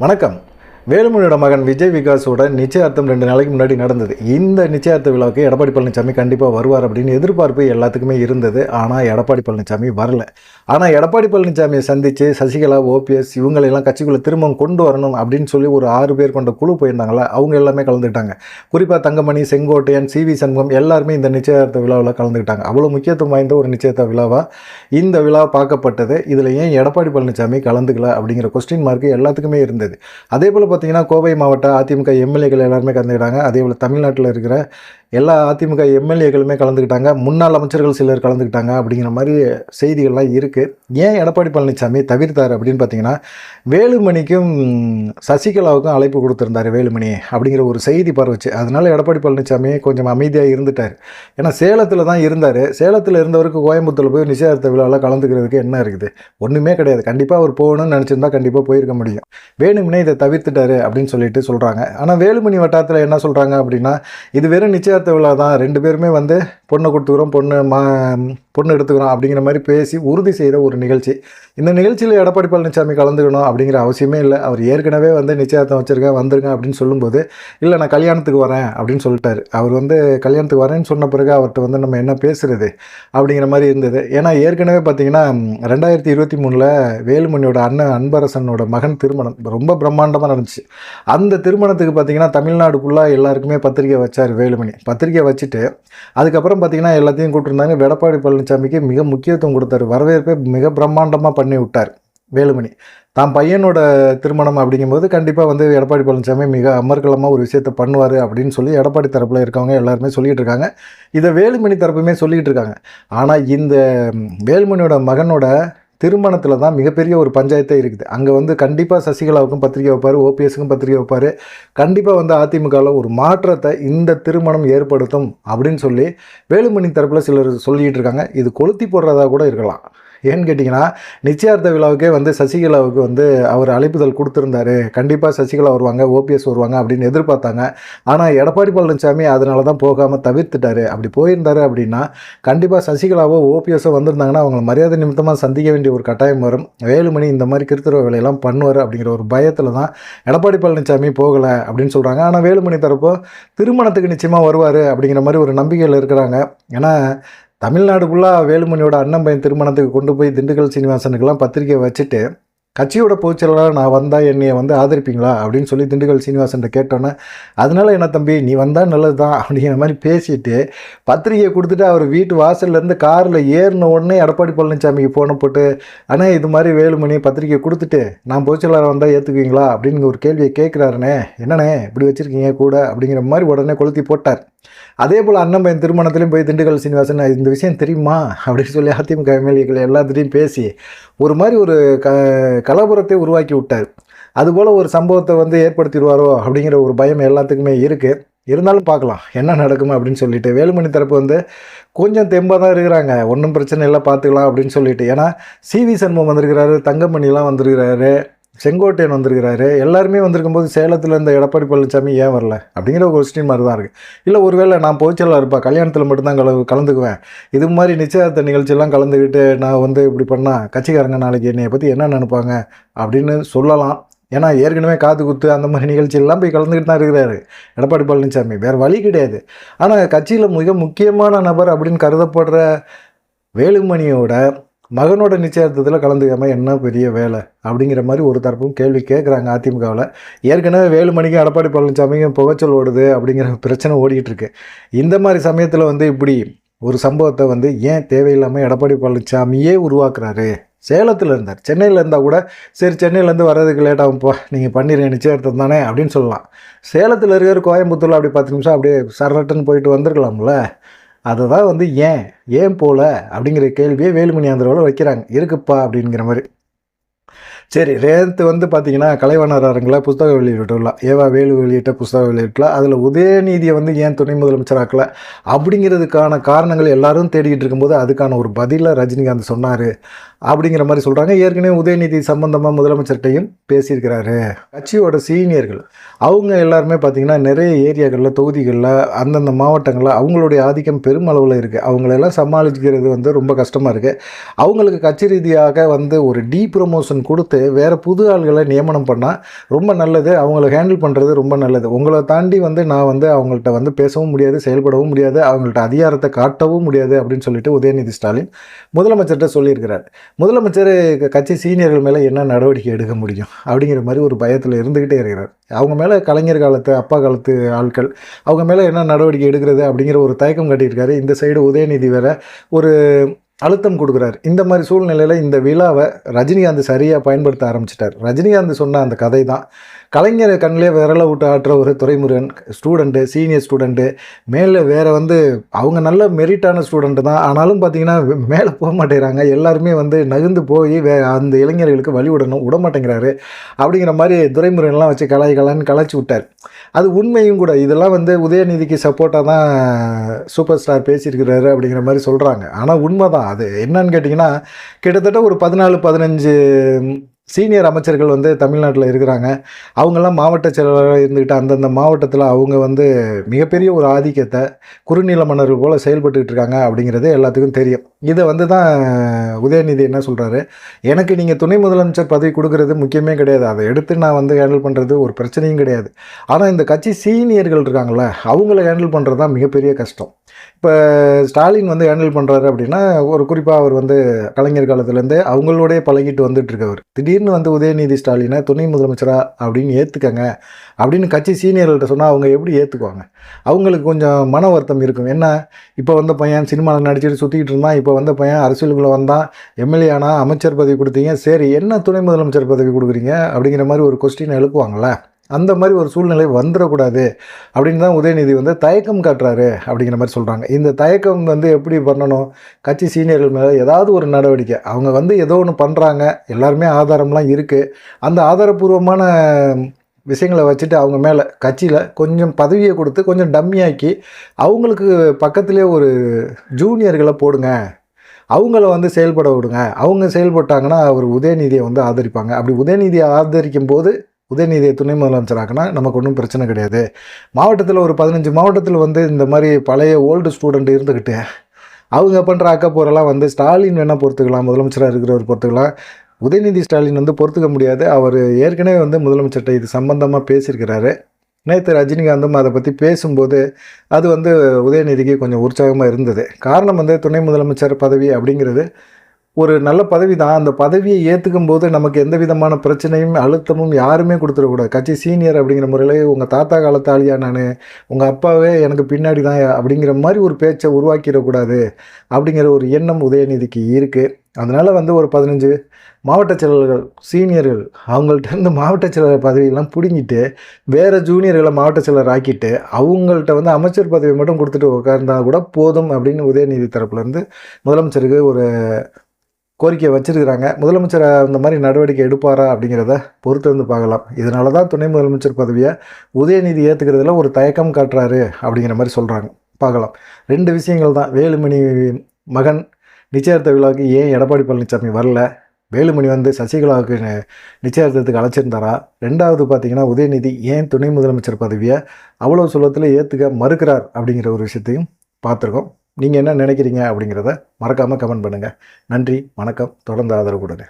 வணக்கம். வேலுமணியோட மகன் விஜய் விகாஸோட நிச்சயார்த்தம் ரெண்டு நாளைக்கு முன்னாடி நடந்தது. இந்த நிச்சயார்த்த விழாவுக்கு எடப்பாடி பழனிசாமி கண்டிப்பாக வருவார் அப்படின்னு எதிர்பார்ப்பு எல்லாத்துக்குமே இருந்தது. ஆனால் எடப்பாடி பழனிசாமி வரல. ஆனால் எடப்பாடி பழனிசாமியை சந்தித்து சசிகலா ஓபிஎஸ் இவங்களெல்லாம் கட்சிக்குள்ளே திரும்பவும் கொண்டு வரணும் அப்படின்னு சொல்லி ஒரு ஆறு பேர் கொண்ட குழு போயிருந்தாங்களா? அவங்க எல்லாமே கலந்துக்கிட்டாங்க. குறிப்பாக தங்கமணி செங்கோட்டையன் சி வி சண்முகம் எல்லாருமே இந்த நிச்சயார்த்த விழாவில் கலந்துக்கிட்டாங்க. அவ்வளோ முக்கியத்துவம் வாய்ந்த ஒரு நிச்சயத்த விழாவாக இந்த விழா பார்க்கப்பட்டது. இதில் ஏன் எடப்பாடி பழனிசாமி கலந்துக்கல அப்படிங்கிற கொஸ்டின் மார்க் எல்லாத்துக்குமே இருந்தது. அதே போல் பார்த்தீங்கன்னா கோவை மாவட்ட அதிமுக எம்எல்ஏக்கள் எல்லாருமே கலந்துக்கிட்டாங்க அதே போல் தமிழ்நாட்டில் இருக்கிற எல்லா அதிமுக எம்எல்ஏக்களுமே கலந்துக்கிட்டாங்க. முன்னாள் அமைச்சர்கள் சிலர் கலந்துக்கிட்டாங்க அப்படிங்கிற மாதிரி செய்திகள்லாம் இருக்குது ஏன் எடப்பாடி பழனிசாமி தவிர்த்தார் அப்படின்னு பார்த்தீங்கன்னா வேலுமணிக்கும் சசிகலாவுக்கும் அழைப்பு கொடுத்துருந்தார் வேலுமணி அப்படிங்கிற ஒரு செய்தி பரவுச்சு. அதனால் எடப்பாடி பழனிசாமி கொஞ்சம் அமைதியாக இருந்துட்டார். ஏன்னா சேலத்தில் தான் இருந்தார். சேலத்தில் இருந்தவருக்கு கோயம்புத்தூரில் போய் நிச்சயதார்த்த விழாவில் கலந்துக்கிறதுக்கு என்ன இருக்குது? ஒன்றுமே கிடையாது. கண்டிப்பாக அவர் போகணும்னு நினச்சிருந்தா கண்டிப்பாக போயிருக்க முடியும். வேணும்னே இதை தவிர்த்துட்டாரு அப்படின்னு சொல்லிட்டு சொல்கிறாங்க ஆனால் வேலுமணி வட்டாரத்தில் என்ன சொல்கிறாங்க அப்படின்னா இது வெறும் நிச்சயதார்த்த விழா தான் ரெண்டு பேருமே வந்து பொண்ணை கொடுத்துக்கிறோம் பொண்ணு மா பொண்ணு எடுத்துக்கிறோம் அப்படிங்கிற மாதிரி பேசி உறுதி செய்த ஒரு நிகழ்ச்சி. இந்த நிகழ்ச்சியில் எடப்பாடி பழனிசாமி கலந்துக்கணும் அப்படிங்கிற அவசியமே இல்லை. அவர் ஏற்கனவே வந்து நிச்சயதார்த்தம் வச்சுருக்கேன் வந்துருங்க அப்படின்னு சொல்லும்போது இல்லை நான் கல்யாணத்துக்கு வரேன் அப்படின்னு சொல்லிட்டாரு. அவர் வந்து கல்யாணத்துக்கு வரேன்னு சொன்ன பிறகு அவர்கிட்ட வந்து நம்ம என்ன பேசுகிறது அப்படிங்கிற மாதிரி இருந்தது. ஏன்னா ஏற்கனவே பார்த்தீங்கன்னா ரெண்டாயிரத்தி இருபத்தி மூணில் வேலுமணியோட அண்ணன் அன்பரசனோட மகன் திருமணம் ரொம்ப பிரம்மாண்டமாக நடந்துச்சு. அந்த திருமணத்துக்கு பார்த்தீங்கன்னா தமிழ்நாடு ஃபுல்லாக எல்லாருக்குமே பத்திரிக்கை வச்சார் வேலுமணி. பத்திரிக்கை வச்சுட்டு அதுக்கப்புறம் பார்த்திங்கன்னா எல்லாத்தையும் கூப்பிட்டுருந்தாங்க. எடப்பாடி பழனிசாமிக்கு மிக முக்கியத்துவம் கொடுத்தாரு. வரவேற்பை மிக பிரம்மாண்டமாக பண்ணி விட்டார் வேலுமணி. தான் பையனோட திருமணம் அப்படிங்கும்போது கண்டிப்பாக வந்து எடப்பாடி பழனிசாமி மிக அமர்க்கலமாக ஒரு விஷயத்தை பண்ணுவார் அப்படின்னு சொல்லி எடப்பாடி தரப்பில் இருக்கவங்க எல்லாருமே சொல்லிகிட்டு இருக்காங்க. இதை வேலுமணி தரப்புமே சொல்லிகிட்டு இருக்காங்க. ஆனால் இந்த வேலுமணியோட மகனோட திருமணத்தில் தான் மிகப்பெரிய ஒரு பஞ்சாயத்தே இருக்குது. அங்கே வந்து கண்டிப்பாக சசிகலாவுக்கும் பத்திரிக்கை வைப்பார் ஓபிஎஸ்க்கும் பத்திரிக்கை வைப்பார். கண்டிப்பாக வந்து அதிமுகவில் ஒரு மாற்றத்தை இந்த திருமணம் ஏற்படுத்தும் அப்படின்னு சொல்லி வேலுமணி தரப்பில் சிலர் சொல்லிகிட்டு இருக்காங்க. இது கொளுத்தி போடுறதா கூட இருக்கலாம். ஏன்னு கேட்டிங்கன்னா நிச்சயார்த்த விழாவுக்கே வந்து சசிகலாவுக்கு வந்து அவர் அழைப்புதல் கொடுத்துருந்தாரு. கண்டிப்பாக சசிகலா வருவாங்க ஓபிஎஸ் வருவாங்க அப்படின்னு எதிர்பார்த்தாங்க. ஆனால் எடப்பாடி பழனிசாமி அதனால தான் போகாமல் தவிர்த்துட்டாரு. அப்படி போயிருந்தாரு அப்படின்னா கண்டிப்பாக சசிகலாவோ ஓபிஎஸோ வந்திருந்தாங்கன்னா அவங்களை மரியாதை நிமித்தமாக சந்திக்க வேண்டிய ஒரு கட்டாயம் வரும். வேலுமணி இந்த மாதிரி கிருத்துற வேலையெல்லாம் பண்ணுவார் அப்படிங்கிற ஒரு பயத்தில் தான் எடப்பாடி பழனிசாமி போகலை அப்படின்னு சொல்கிறாங்க ஆனால் வேலுமணி தரப்போ திருமணத்துக்கு நிச்சயமாக வருவார் அப்படிங்கிற மாதிரி ஒரு நம்பிக்கையில் இருக்கிறாங்க. ஏன்னா தமிழ்நாடு ஃபுல்லாக வேலுமணியோட அண்ணன் பையன் திருமணத்துக்கு கொண்டு போய் திண்டுக்கல் சீனிவாசனுக்கெல்லாம் பத்திரிக்கை வச்சுட்டு கட்சியோட பொதுச்செயலாளர் நான் வந்தால் என்னையை வந்து ஆதரிப்பீங்களா? அப்படின்னு சொல்லி திண்டுக்கல் சீனிவாசன்ட்ட கேட்டோன்னே அதனால என்ன தம்பி நீ வந்தால் நல்லது தான் அப்படிங்கிற மாதிரி பேசிட்டு பத்திரிகையை கொடுத்துட்டு அவர் வீட்டு வாசல்லேருந்து காரில் ஏறின உடனே எடப்பாடி பழனிசாமிக்கு ஃபோனை போட்டு ஆனால் இது மாதிரி வேலுமணி பத்திரிக்கை கொடுத்துட்டு நான் பொதுச்செயலாளர் வந்தால் ஏற்றுக்குவீங்களா அப்படின்னு ஒரு கேள்வியை கேட்குறாருண்ணே என்னண்ணே இப்படி வச்சுருக்கீங்க கூட? அப்படிங்கிற மாதிரி உடனே கொளுத்தி போட்டார். அதே போல் அண்ணன் பையன் போய் திண்டுக்கல் சீனிவாசன் இந்த விஷயம் தெரியுமா? அப்படின்னு சொல்லி அதிமுக எம்எல்ஏக்கள் எல்லாத்துலேயும் பேசி ஒரு மாதிரி ஒரு க கலபுரத்தை உருவாக்கி விட்டார். அதுபோல் ஒரு சம்பவத்தை வந்து ஏற்படுத்திடுவாரோ அப்படிங்கிற ஒரு பயம் எல்லாத்துக்குமே இருக்குது இருந்தாலும் பார்க்கலாம் என்ன நடக்குமா அப்படின்னு சொல்லிட்டு. வேலுமணி தரப்பு வந்து கொஞ்சம் தெம்பாக தான் இருக்கிறாங்க. ஒன்றும் பிரச்சனை இல்லை பார்த்துக்கலாம் அப்படின்னு சொல்லிட்டு. ஏன்னா சிவி சண்முகம் வந்திருக்கிறாரு தங்கமணிலாம் வந்திருக்கிறாரு. செங்கோட்டையன் வந்திருக்கிறாரு. எல்லாருமே வந்திருக்கும்போது சேலத்தில் இருந்த எடப்பாடி பழனிசாமி ஏன் வரல? அப்படிங்கிற ஒரு கொஸ்டின் மாதிரி தான் இருக்குது இல்லை ஒருவேளை நான் போச்சலாக இருப்பா கல்யாணத்தில் மட்டும்தான் கல கலந்துக்குவேன். இது மாதிரி நிச்சயதார்த்த நிகழ்ச்சியெல்லாம் கலந்துக்கிட்டு நான் வந்து இப்படி பண்ணால் கட்சிக்காரங்க நாளைக்கு என்னையை பற்றி என்ன நினைப்பாங்க? அப்படின்னு சொல்லலாம். ஏன்னா ஏற்கனவே காது குத்து அந்த மாதிரி நிகழ்ச்சியெல்லாம் போய் கலந்துக்கிட்டு தான் இருக்கிறாரு எடப்பாடி பழனிசாமி. வேறு வழி கிடையாது. ஆனால் கட்சியில் மிக முக்கியமான நபர் அப்படின்னு கருதப்படுற வேலுமணியோட மகனோட நிச்சயார்த்தத்தில் கலந்துக்காமல் என்ன பெரிய வேலை அப்படிங்கிற மாதிரி ஒரு தரப்பும் கேள்வி கேட்குறாங்க அதிமுகவில். ஏற்கனவே வேலுமணிக்கும் எடப்பாடி பழனிசாமியும் புகைச்சல் ஓடுது அப்படிங்கிற பிரச்சனை ஓடிட்டுருக்கு இந்த மாதிரி சமயத்தில் வந்து இப்படி ஒரு சம்பவத்தை வந்து ஏன் தேவையில்லாமல் எடப்பாடி பழனிசாமியே உருவாக்குறாரு? சேலத்தில் இருந்தார். சென்னையில் இருந்தால் கூட சரி சென்னையிலேருந்து வர்றதுக்கு லேட் ஆகும்ப்பா நீங்கள் பண்ணிடுங்க நிச்சயதார்த்தம் தானே அப்படின்னு சொல்லலாம். சேலத்தில் இருக்கிற கோயம்புத்தூரில் அப்படி பத்து நிமிஷம் அப்படியே சரட்டுன்னு போயிட்டு வந்திருக்கலாம்ல. அதை தான் வந்து ஏன் ஏன் போல அப்படிங்கிற கேள்வியை வேலுமணி ஆந்திராவில் வைக்கிறாங்க. இருக்குப்பா அப்படிங்கிற மாதிரி. சரி ரேத்து வந்து பார்த்தீங்கன்னா கலைவாணர் அரங்கில் புஸ்தக வெளியிட்டுலாம். ஏவா வேலு வெளியிட்ட புஸ்தக வெளியிட்டலாம். அதில் உதயநீதியை வந்து ஏன் துணை முதலமைச்சராக்கல அப்படிங்கிறதுக்கான காரணங்கள் எல்லாரும் தேடிக்கிட்டு இருக்கும்போது அதுக்கான ஒரு பதிலை ரஜினிகாந்த் சொன்னார். அப்படிங்கிற மாதிரி சொல்கிறாங்க ஏற்கனவே உதயநிதி சம்பந்தமாக முதலமைச்சர்கிட்டையும் பேசியிருக்கிறாரு. கட்சியோட சீனியர்கள் அவங்க எல்லாருமே பார்த்திங்கன்னா நிறைய ஏரியாக்களில் தொகுதிகளில் அந்தந்த மாவட்டங்களில் அவங்களுடைய ஆதிக்கம் பெருமளவில் இருக்குது அவங்களெல்லாம் சமாளிக்கிறது வந்து ரொம்ப கஷ்டமாக இருக்குது அவங்களுக்கு கட்சி ரீதியாக வந்து ஒரு டீ ப்ரொமோஷன் கொடுத்து வேறு புது ஆள்களை நியமனம் பண்ணால் ரொம்ப நல்லது அவங்கள ஹேண்டில் பண்ணுறது ரொம்ப நல்லது. உங்களை தாண்டி வந்து நான் வந்து அவங்கள்ட்ட வந்து பேசவும் முடியாது செயல்படவும் முடியாது அவங்கள்ட்ட அதிகாரத்தை காட்டவும் முடியாது அப்படின்னு சொல்லிட்டு உதயநிதி ஸ்டாலின் முதலமைச்சர்கிட்ட சொல்லியிருக்கிறார். முதலமைச்சர் கட்சி சீனியர்கள் மேலே என்ன நடவடிக்கை எடுக்க முடியும் அப்படிங்கிற மாதிரி ஒரு பயத்தில் இருந்துக்கிட்டே இருக்கிறார். அவங்க மேலே கலைஞர் காலத்து அப்பா காலத்து ஆட்கள் அவங்க மேலே என்ன நடவடிக்கை எடுக்கிறது அப்படிங்கிற ஒரு தயக்கம் காட்டியிருக்காரு. இந்த சைடு உதயநிதி வேற ஒரு அழுத்தம் கொடுக்குறாரு. இந்த மாதிரி சூழ்நிலையில் இந்த விழாவை ரஜினிகாந்த் சரியாக பயன்படுத்த ஆரம்பிச்சிட்டார். ரஜினிகாந்த் சொன்ன அந்த கதை தான் கலைஞர் கண்ணிலே விரலை விட்டு ஆட்டுற ஒரு துறைமுருகன் ஸ்டூடெண்ட்டு சீனியர் ஸ்டூடெண்ட்டு மேலே வேறு வந்து அவங்க நல்ல மெரிட்டான ஸ்டூடெண்ட்டு தான். ஆனாலும் பார்த்தீங்கன்னா மேலே போக மாட்டேங்கிறாங்க. எல்லாருமே வந்து நகுந்து போய் வே அந்த இளைஞர்களுக்கு வழி விடணும். விட மாட்டேங்கிறாரு. அப்படிங்கிற மாதிரி துரைமுருகன்லாம் வச்சு கலாய் கலான்னு கலாச்சி விட்டார். அது உண்மையும் கூட. இதெல்லாம் வந்து உதயநிதிக்கு சப்போர்ட்டாக தான் சூப்பர் ஸ்டார் பேசியிருக்கிறாரு அப்படிங்கிற மாதிரி சொல்கிறாங்க ஆனால் உண்மை தான் அது என்னன்னு கேட்டிங்கன்னா கிட்டத்தட்ட ஒரு பதினாலு பதினஞ்சு சீனியர் அமைச்சர்கள் வந்து தமிழ்நாட்டில் இருக்கிறாங்க. அவங்கெல்லாம் மாவட்ட செயலாளராக இருந்துக்கிட்டு அந்தந்த மாவட்டத்தில் அவங்க வந்து மிகப்பெரிய ஒரு ஆதிக்கத்தை குறுநில மன்னர்கள் போல் செயல்பட்டுக்கிட்டு இருக்காங்க அப்படிங்கிறது எல்லாத்துக்கும் தெரியும். இதை வந்து தான் உதயநிதி என்ன சொல்கிறாரு எனக்கு நீங்கள் துணை முதலமைச்சர் பதவி கொடுக்கறது முக்கியமே கிடையாது. அதை எடுத்து நான் வந்து ஹேண்டில் பண்ணுறது ஒரு பிரச்சனையும் கிடையாது. ஆனால் இந்த கட்சி சீனியர்கள் இருக்காங்கள அவங்கள ஹேண்டில் பண்ணுறது தான் மிகப்பெரிய கஷ்டம். இப்போ ஸ்டாலின் வந்து ஹேண்டில் பண்ணுறாரு அப்படின்னா ஒரு குறிப்பாக அவர் வந்து கலைஞர் காலத்துலேருந்தே அவங்களோடய பழகிட்டு வந்துட்டு இருக்கவர் திடீர்னு வந்து உதயநிதி ஸ்டாலினை துணை முதலமைச்சரா அப்படின்னு ஏற்றுக்கங்க அப்படின்னு கட்சி சீனியர்கள்ட்ட சொன்னால் அவங்க எப்படி ஏற்றுக்குவாங்க அவங்களுக்கு கொஞ்சம் மன வருத்தம் இருக்கும். என்ன? இப்போ வந்த பையன் சினிமாவில் நடிச்சுட்டு சுற்றிக்கிட்டு இருந்தான் இப்போ இப்போ வந்த பையன் அரசியலுக்குள்ளே வந்தான் எம்எல்ஏ ஆனால் அமைச்சர் பதவி கொடுத்தீங்க சரி என்ன துணை முதலமைச்சர் பதவி கொடுக்குறீங்க? அப்படிங்கிற மாதிரி ஒரு கொஸ்டின் எழுப்புவாங்களே அந்த மாதிரி ஒரு சூழ்நிலை வந்துடக்கூடாது அப்படின்னு தான் உதயநிதி வந்து தயக்கம் காட்டுறாரு அப்படிங்கிற மாதிரி சொல்கிறாங்க இந்த தயக்கம் வந்து எப்படி பண்ணணும்? கட்சி சீனியர்கள் மேலே ஏதாவது ஒரு நடவடிக்கை. அவங்க வந்து ஏதோ ஒன்று பண்ணுறாங்க எல்லாருமே ஆதாரம்லாம் இருக்குது அந்த ஆதாரபூர்வமான விஷயங்களை வச்சுட்டு அவங்க மேலே கட்சியில் கொஞ்சம் பதவியை கொடுத்து கொஞ்சம் டம்மியாக்கி அவங்களுக்கு பக்கத்திலே ஒரு ஜூனியர்களை போடுங்க. அவங்கள வந்து செயல்பட விடுங்க. அவங்க செயல்பட்டாங்கன்னா அவர் உதயநிதியை வந்து ஆதரிப்பாங்க. அப்படி உதயநிதியை ஆதரிக்கும் போது உதயநிதியை துணை முதலமைச்சராக்கினா நமக்கு ஒன்றும் பிரச்சனை கிடையாது. மாவட்டத்தில் ஒரு பதினஞ்சு மாவட்டத்தில் வந்து இந்த மாதிரி பழைய ஓல்டு ஸ்டூடெண்ட் இருந்துக்கிட்டு அவங்க பண்ணுற அக்கப்போரெல்லாம் வந்து ஸ்டாலின் வேணால் பொறுத்துக்கலாம் முதலமைச்சராக இருக்கிறவர் பொறுத்துக்கலாம். உதயநிதி ஸ்டாலின் வந்து பொறுத்துக்க முடியாது. அவர் ஏற்கனவே வந்து முதலமைச்சர்கிட்ட இது சம்பந்தமாக பேசியிருக்கிறாரு. நேற்று ரஜினிகாந்தும் அதை பற்றி பேசும்போது அது வந்து உதயநிதிக்கு கொஞ்சம் உற்சாகமாக இருந்தது. காரணம் வந்து துணை முதலமைச்சர் பதவி அப்படிங்கிறது ஒரு நல்ல பதவி தான். அந்த பதவியை ஏற்றுக்கும் போது நமக்கு எந்த விதமான பிரச்சனையும் அழுத்தமும் யாருமே கொடுத்துடக்கூடாது. கட்சி சீனியர் அப்படிங்கிற முறையில் உங்கள் தாத்தா காலத்தாலியா நான் உங்கள் அப்பாவே எனக்கு பின்னாடி தான் அப்படிங்கிற மாதிரி ஒரு பேச்சை உருவாக்கிடக்கூடாது அப்படிங்கிற ஒரு எண்ணம் உதயநிதிக்கு இருக்குது அதனால் வந்து ஒரு பதினஞ்சு மாவட்ட செயலர்கள் சீனியர்கள் அவங்கள்ட்ட இருந்து மாவட்ட செயலர் பதவியெல்லாம் பிடுங்கிட்டு வேறு ஜூனியர்களை மாவட்ட செயலர் ஆக்கிட்டு அவங்கள்ட்ட வந்து அமைச்சர் பதவி மட்டும் கொடுத்துட்டு உட்கார்ந்தா கூட போதும் அப்படின்னு உதயநிதி தரப்புலேருந்து முதலமைச்சருக்கு ஒரு கோரிக்கை வச்சிருக்கிறாங்க. முதலமைச்சர் அந்த மாதிரி நடவடிக்கை எடுப்பாரா அப்படிங்கிறத பொறுத்து வந்து பார்க்கலாம். இதனால தான் துணை முதலமைச்சர் பதவியை உதயநிதி ஏற்றுக்கிறதுல ஒரு தயக்கம் காட்டுறாரு அப்படிங்கிற மாதிரி சொல்கிறாங்க பார்க்கலாம். ரெண்டு விஷயங்கள் தான். வேலுமணி மகன் நிச்சயார்த்த விழாவுக்கு ஏன் எடப்பாடி பழனிசாமி வரல? வேலுமணி வந்து சசிகலாவுக்கு நிச்சயார்த்தத்துக்கு அழைச்சிருந்தாரா? ரெண்டாவது பார்த்தீங்கன்னா உதயநிதி ஏன் துணை முதலமைச்சர் பதவியை அவ்வளோ சுலபத்தில் ஏற்றுக்க மறுக்கிறார் அப்படிங்கிற ஒரு விஷயத்தையும் பார்த்துருக்கோம். நீங்கள் என்ன நினைக்கிறீங்க அப்படிங்கிறத மறக்காமல் கமெண்ட் பண்ணுங்கள் நன்றி வணக்கம். தொடர்ந்து ஆதரவு கொடுங்க.